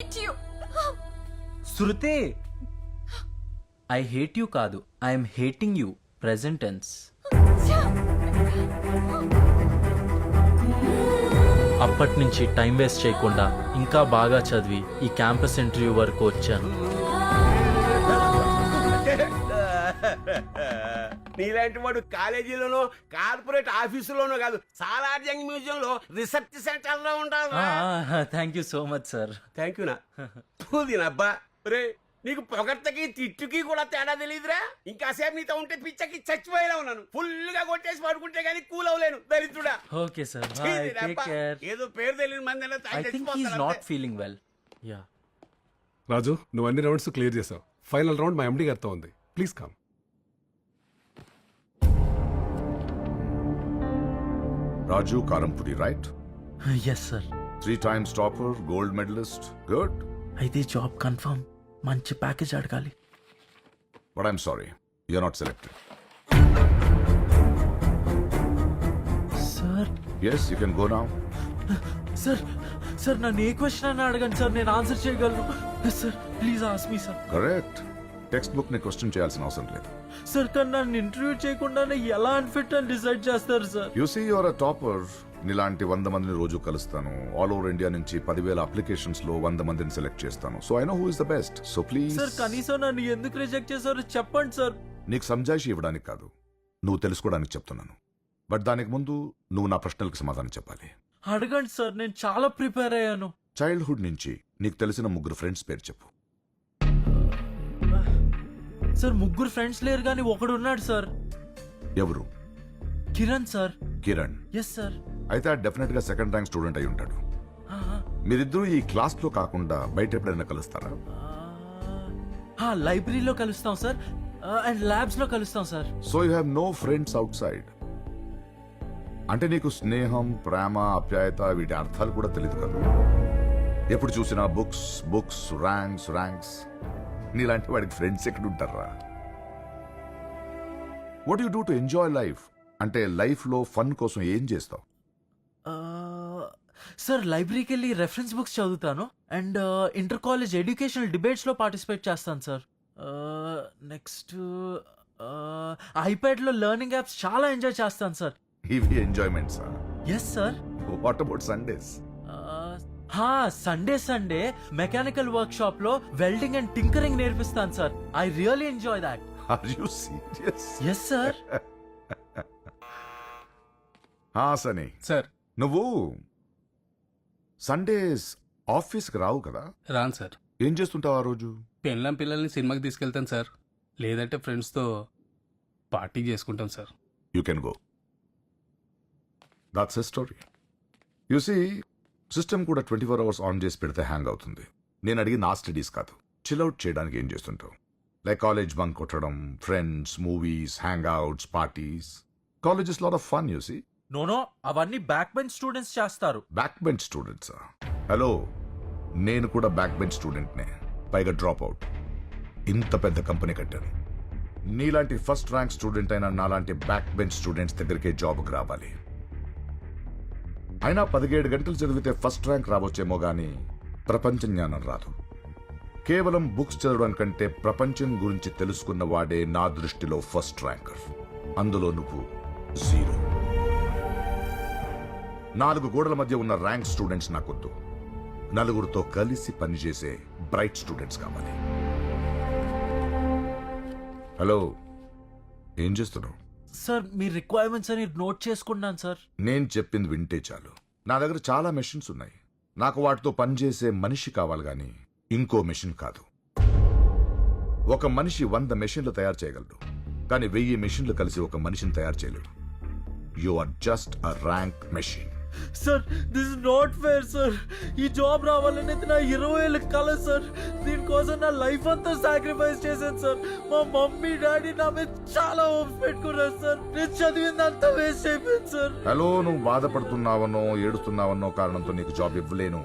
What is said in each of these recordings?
hate you. Shruti I hate you కాదు I'm hating you present tense అప్పటి నుంచి time waste చేయకుండా ఇంకా బాగా చదివి ఈ క్యాంపస్ ఇంటర్వ్యూ వరకు వచ్చాను. నీలాంటి వాడు కాలేజీలోనో కార్పొరేట్ ఆఫీసులోనో కాదు సాలార్జంగ్ మ్యూజియం లో రీసెర్చ్ సెంటర్లో ఉంటారు thank you so much sir thank you నా. పూదినబ్బా రే నీకు పొగడ్తకి తిట్టుకి కూడా తేడా తెలియదురా ఇంకాసేపు నీతో ఉంటే పిచ్చకి చచ్చిపోయేలా ఉన్నాను. ఫుల్గా కొట్టేసి పడుకుంటే గానీ కూల్ అవ్వలేను దరిద్రుడా ఓకే సార్ దీనబ్బా. ఏదో పేరు తెలియని మంది not. Feeling well yeah Raju నువ్వు అన్ని రౌండ్స్ క్లియర్ చేసావు. ఫైనల్ రౌండ్ మా ఎండి గారితో ఉంది. Please come Raju Karampudi, right? Yes sir Three times topper, gold medalist. Good. అయితే జాబ్ కన్ఫర్మ్ మంచి ప్యాకేజ్ అడగాలి But I'm sorry, you're not selected. Sir Yes, you can go now. Sir sir నన్ను ఏ question అని అడగండి sir నేను answer చేయగలను sir please ask me sir Correct. Text బుక్ని క్వశ్చన్ చేయాల్సిన అవసరం లేదు. సార్ కానీ నన్ను ఇంటర్వ్యూ చేయకుండానే ఎలా అన్ఫిట్ అని డిసైడ్ చేస్తారు sir you see you're a topper నీలాంటి వంద మందిని రోజు కలుస్తాను. ఆల్ ఓవర్ ఇండియా నుంచి పదివేల అప్లికేషన్స్లో వంద మందిని సెలెక్ట్ చేస్తాను. So I know who is the best so please sir కనీసం నన్ను ఎందుకు రిజెక్ట్ చేశారో చెప్పండి సార్ నీకు సంజాయిషి ఇవ్వడానికి కాదు. నువ్వు తెలుసుకోవడానికి చెప్తున్నాను. బట్ దానికి ముందు నువ్వు నా ప్రశ్నలకు సమాధానం చెప్పాలి. అడగండి సార్ నేను చాలా ప్రిపేర్ అయ్యాను. చైల్డ్హుడ్ నుంచి నీకు తెలిసిన ముగ్గురు ఫ్రెండ్స్ పేరు చెప్పు. సార్ ముగ్గురు ఫ్రెండ్స్ లేరు కానీ ఒకడు ఉన్నాడు సార్. ఎవరు? Kiran sir. Kiran. Yes sir అయితే డెఫినెట్గా సెకండ్ ర్యాంక్ స్టూడెంట్ అయి ఉంటాడు. మీరిద్దరూ ఈ క్లాస్లో కాకుండా బయట ఎప్పుడైనా కలుస్తారా? లైబ్రరీలో కలుస్తాం సార్. అండ్ ల్యాబ్స్లో కలుస్తాం sir. So you have no friends outside అంటే నీకు స్నేహం ప్రేమ ఆప్యాయత వీటి అర్థాలు కూడా తెలియదు కదా. ఎప్పుడు చూసినా బుక్స్ బుక్స్ ర్యాంక్స్ ర్యాంక్స్ నీలాంటి వాడికి ఫ్రెండ్స్ ఎక్కడ ఉంటారా what you do to enjoy life అంటే లైఫ్లో ఫన్ కోసం ఏం చేస్తావు? సార్ లైబ్రరీకి వెళ్ళి రెఫరెన్స్ బుక్స్ చదువుతాను. అండ్ ఇంటర్ కాలేజ్ ఎడ్యుకేషనల్ డిబేట్స్లో పార్టిసిపేట్ చేస్తాను సార్. నెక్స్ట్ ఐప్యాడ్లో లెర్నింగ్ యాప్స్ చాలా ఎంజాయ్ చేస్తాను సార్. ఇవి enjoyments yes sir what about Sundays హా సండే సండే మెకానికల్ వర్క్ షాప్లో వెల్డింగ్ అండ్ టింకరింగ్ నేర్పిస్తాను sir I really enjoy that are you serious yes sir హా సనీ సార్ నువ్వు సండేస్ ఆఫీస్కి రావు కదా? రాను సార్ ఏం చేస్తుంటావు ఆ రోజు? పెళ్ళం పిల్లల్ని సినిమాకి తీసుకెళ్తాను సార్ లేదంటే ఫ్రెండ్స్తో పార్టీ చేసుకుంటాం sir you can go that's a story you see system కూడా ట్వంటీ ఫోర్ అవర్స్ ఆన్ చేసి పెడితే హ్యాంగ్ అవుతుంది. నేను అడిగి నా స్టడీస్ కాదు. చిల్ అవుట్ చేయడానికి ఏం చేస్తుంటావు? లైక్ కాలేజ్ బంక్ కొట్టడం friends movies hangouts parties college is lot of fun you see no no అవన్నీ బ్యాక్ బెంచ్ స్టూడెంట్స్ చేస్తారు. బ్యాక్ బెంచ్ స్టూడెంట్స్ హలో నేను కూడా బ్యాక్ బెంచ్ స్టూడెంట్నే పైగా డ్రాప్ అవుట్ ఇంత పెద్ద కంపెనీ కట్టాను. నీలాంటి ఫస్ట్ ర్యాంక్ స్టూడెంట్ అయినా నాలాంటి బ్యాక్ బెంచ్ స్టూడెంట్స్ దగ్గరికే జాబ్కి రావాలి. అయినా పదిహేడు గంటలు చదివితే ఫస్ట్ ర్యాంక్ రావచ్చేమో గాని ప్రపంచ జ్ఞానం రాదు. కేవలం బుక్స్ చదవడం కంటే ప్రపంచం గురించి తెలుసుకున్న వాడే నా దృష్టిలో ఫస్ట్ ర్యాంకర్. అందులో నువ్వు జీరో. నాలుగు గోడల మధ్య ఉన్న ర్యాంక్ స్టూడెంట్స్ నాకొద్దు. నలుగురితో కలిసి పనిచేసే బ్రైట్ స్టూడెంట్స్ కావాలి. హలో ఏం చేస్తున్నావు? సార్ మీ రిక్వైర్మెంట్స్ అని నోట్ చేసుకున్నాను సార్. నేను చెప్పింది వింటే చాలు. నా దగ్గర చాలా మెషిన్స్ ఉన్నాయి. నాకు వాటితో పనిచేసే మనిషి కావాలి కానీ ఇంకో మెషిన్ కాదు. ఒక మనిషి వంద మెషిన్లు తయారు చేయగలడు. కానీ వెయ్యి మెషిన్లు కలిసి ఒక మనిషిని తయారు చేయలేడు. You are just a rank machine sir this not fair sir ఈ జాబ్ రావాలనేది నా ఇరవై ఏళ్ళ కళ సార్ దీనికోసం నా లైఫ్ అంతా సాక్రిఫైస్ చేశాను సార్ మా మమ్మీ డాడీ నా మీద చాలా హోప్స్ పెట్టుకున్నారు సార్ నేను చదివింది అంతా వేస్ట్ అయిపోయింది సార్ హలో నువ్వు బాధపడుతున్నావనో ఏడుస్తున్నావన్నో కారణంతో నీకు జాబ్ ఇవ్వలేను.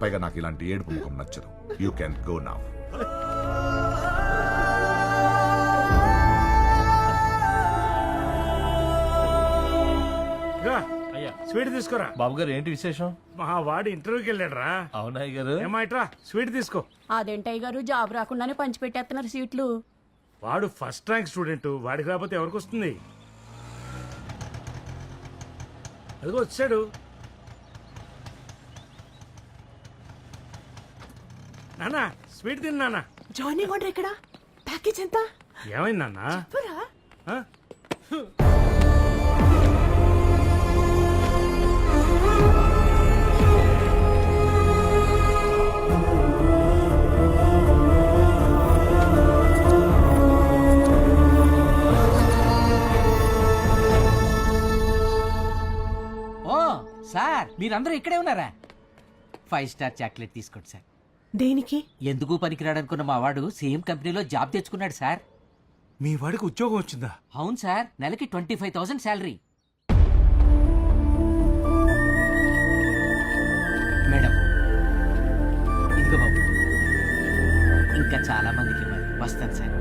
పైగా నాకు ఇలాంటి ఏడుపు ముఖం నచ్చదు. You can go now sweet తీసుకురా. బాబు గారు ఏంటి విశేషం? మా వాడు ఇంటర్వ్యూకి వెళ్ళాడు రా అవునా గారు ఏమా ఇట్రా స్వీట్ తీసుకో. అదేంటయ్య గారు జాబ్ రాకుండానే పంచి పెట్టేస్తున్నారు సీట్లు. వాడు ఫస్ట్ ర్యాంక్ స్టూడెంట్ వాడికి రాకపోతే ఎవరికి వస్తుంది? అదిగో వచ్చాడు. నానా స్వీట్ తిన్నానా జాయినింగ్ ఆర్డర్ ఎక్కడ? ప్యాకేజ్ ఎంత? ఏమైంది నాన్న? చెప్పరా? మీరందరూ ఇక్కడే ఉన్నారా? ఫైవ్ స్టార్ చాక్లెట్ తీసుకోండి సార్ దేనికి? ఎందుకు పనికిరాడనుకున్న మా వాడు సేమ్ కంపెనీలో జాబ్ తెచ్చుకున్నాడు సార్ మీ వాడికి ఉద్యోగం వచ్చిందా? అవును సార్ నెలకి twenty five thousand salary madam ఇదిగో బాబు. ఇంకా చాలా మందికి వస్తాను సార్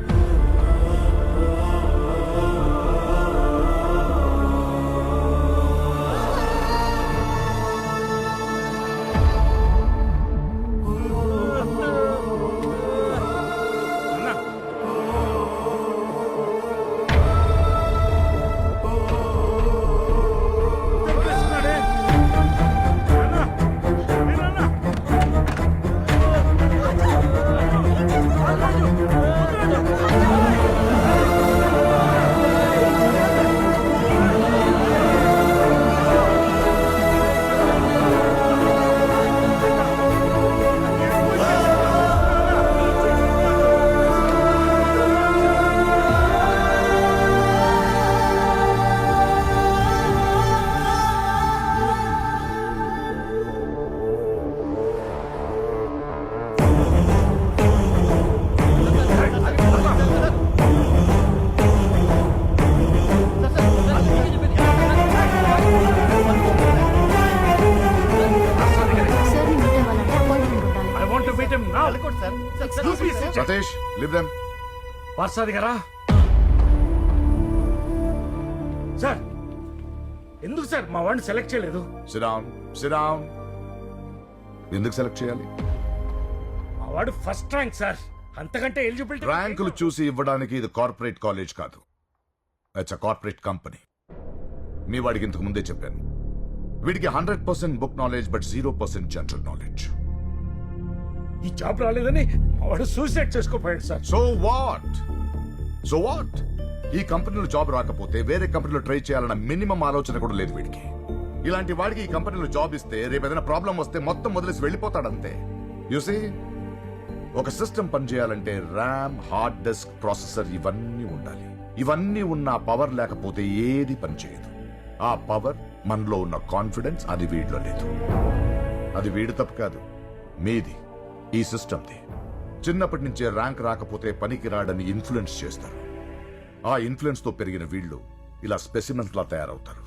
సతీష్ లివ్ దెమ్ పార్సాది గారా? సార్ ఎందుకు సార్ మా వాడిని సెలెక్ట్ చేయలేదు? సిరామ్ సిరామ్ ఎందుకు సెలెక్ట్ చేయాలి? మా వాడు ఫస్ట్ ర్యాంక్ సార్. అంతకంటే ఎలిజిబిలిటీ ర్యాంకులు చూసి ఇవ్వడానికి ఇది కార్పొరేట్ కాలేజ్ కాదు. ఇట్స్ అ కార్పొరేట్ కంపెనీ మీ వాడికి ఇంతకు ముందే చెప్పాను. వీడికి hundred percent book knowledge but zero percent general knowledge ఈ జాబ్ రాలేదని వాడు suicide చేసుకోపోయాడు sir. So what so what ఈ కంపెనీలో జాబ్ రాకపోతే వేరే కంపెనీలో ట్రై చేయాలన్న మినిమం ఆలోచన కూడా లేదు వీడికి. ఇలాంటి వాడికి ఈ కంపెనీలో జాబ్ ఇస్తే రేపు ఏదైనా ప్రాబ్లం వస్తే మొత్తం వదిలేసి వెళ్ళిపోతాడంతే. యూసి ఒక సిస్టమ్ పనిచేయాలంటే ర్యామ్ హార్డ్ డిస్క్ ప్రాసెసర్ ఇవన్నీ ఉండాలి. ఇవన్నీ ఉన్న పవర్ లేకపోతే ఏది పనిచేయదు ఆ పవర్ మనలో ఉన్న కాన్ఫిడెన్స్ అది వీడిలో లేదు. అది వీడి తప్పు కాదు. మీది. ఈ సిస్టమ్ది. చిన్నప్పటి నుంచే ర్యాంక్ రాకపోతే పనికి రాడని ఇన్ఫ్లుయెన్స్ చేస్తారు. ఆ ఇన్ఫ్లుయెన్స్తో పెరిగిన వీళ్ళు ఇలా స్పెసిమెంట్ లా తయారవుతారు.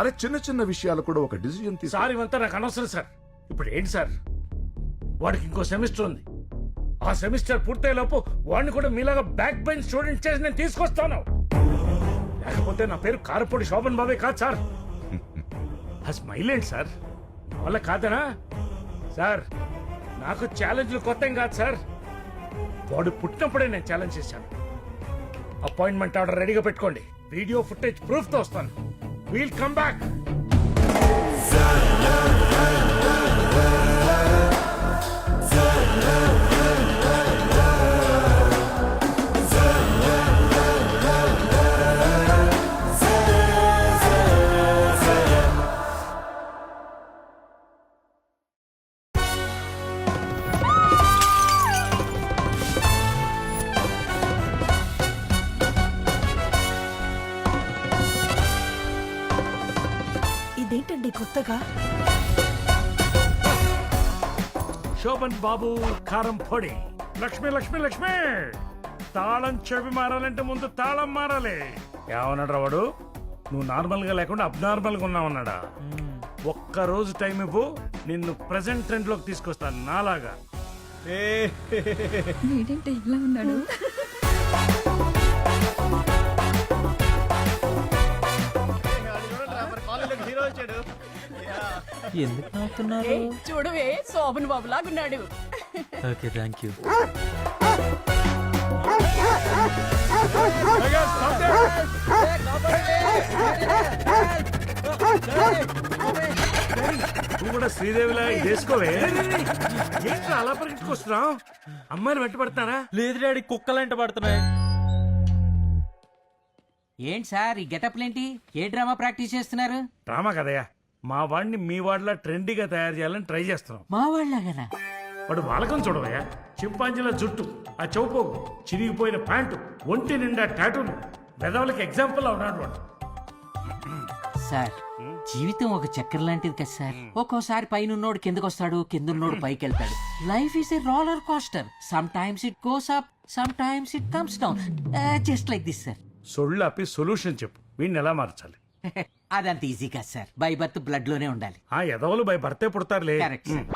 అరే చిన్న చిన్న విషయాలు కూడా ఒక డిసిజన్ తీసు సార్ ఇవంతా నాకు అనవసరం సార్. ఇప్పుడు ఏంటి సార్? వాడికి ఇంకో సెమిస్టర్ ఉంది. ఆ సెమిస్టర్ పూర్తయ్యే లోపు వాడిని కూడా మీలాగా బ్యాక్ బెంచ్ స్టూడెంట్ చేసి నేను తీసుకొస్తాను. లేకపోతే నా పేరు కారపూడి శోభన్ బాబే కాదు సార్. ఆ స్మైల్ ఏంటి సార్? నా వల్ల కాదనా? సార్ నాకు ఛాలెంజ్లు కొత్త కాదు సార్ వాడు పుట్టినప్పుడే నేను ఛాలెంజ్ చేశాను. అపాయింట్మెంట్ ఆర్డర్ రెడీగా పెట్టుకోండి. వీడియో ఫుటేజ్ ప్రూఫ్తో వస్తాను. వీల్ కమ్ బ్యాక్ కొత్తగా? శోభన్ బాబు కారం పొడి. లక్ష్మి లక్ష్మి లక్ష్మి! తాళం చెవి మారాలంటే ముందు తాళం మారాలి. ఏమన్నాడు వాడు నువ్వు నార్మల్గా లేకుండా అబ్నార్మల్గా ఉన్నావన్నాడా? ఒక్క రోజు టైం ఇవ్వు నిన్ను ప్రెసెంట్ ట్రెండ్లోకి తీసుకొస్తాను నాలాగా. ఏంటంటే ఇలా ఉన్నాడు? ఎందుకు నవ్వుతున్నారు చూడవే Shobhan Babu లాగున్నాడు. Okay thank you. నువ్వు కూడా శ్రీదేవిలా చేసుకోవే. ఏంట్రా అలా పరిగెట్టుకొస్తున్నావు అమ్మాయిని వెంటబడుతున్నారా లేదు డాడీ కుక్కలంట పడుతున్నాయి. ఏంటి సార్ ఈ గెటప్లేంటి? ఏ డ్రామా ప్రాక్టీస్ చేస్తున్నారు? డ్రామా కదయ్యా. మా వాడిని మీ వాడిలా ట్రెండీగా తయారు చేయాలని ట్రై చేస్తున్నాం. మా వాళ్ళగానా వాడు వాలకం చూడవయ్యా. చింపాంజీల జుట్టు ఆ చౌపోగు చిరిగిపోయిన ప్యాంటు ఒంటి నిండా టాటూలు పెదవులకి ఎగ్జాంపుల్ ఉన్నాడు వాడు. సార్ జీవితం ఒక చక్కెర లాంటిది కదా సార్? ఒక్కోసారి పైన ఉన్నోడు కిందకు వస్తాడు కింద ఉన్నోడు పైకి వెళ్తాడు life is a roller coaster sometimes it goes up sometimes it comes down just like this sir సొళ్ళు ఆపి సొల్యూషన్ చెప్పు. వీడిని ఎలా మార్చాలి? అదంత ఈజీ కాదు సార్. బై బర్త్ బ్లడ్లోనే ఉండాలి. ఆ ఎదవలు భయ భర్తే పుడతారులే. Correct sir.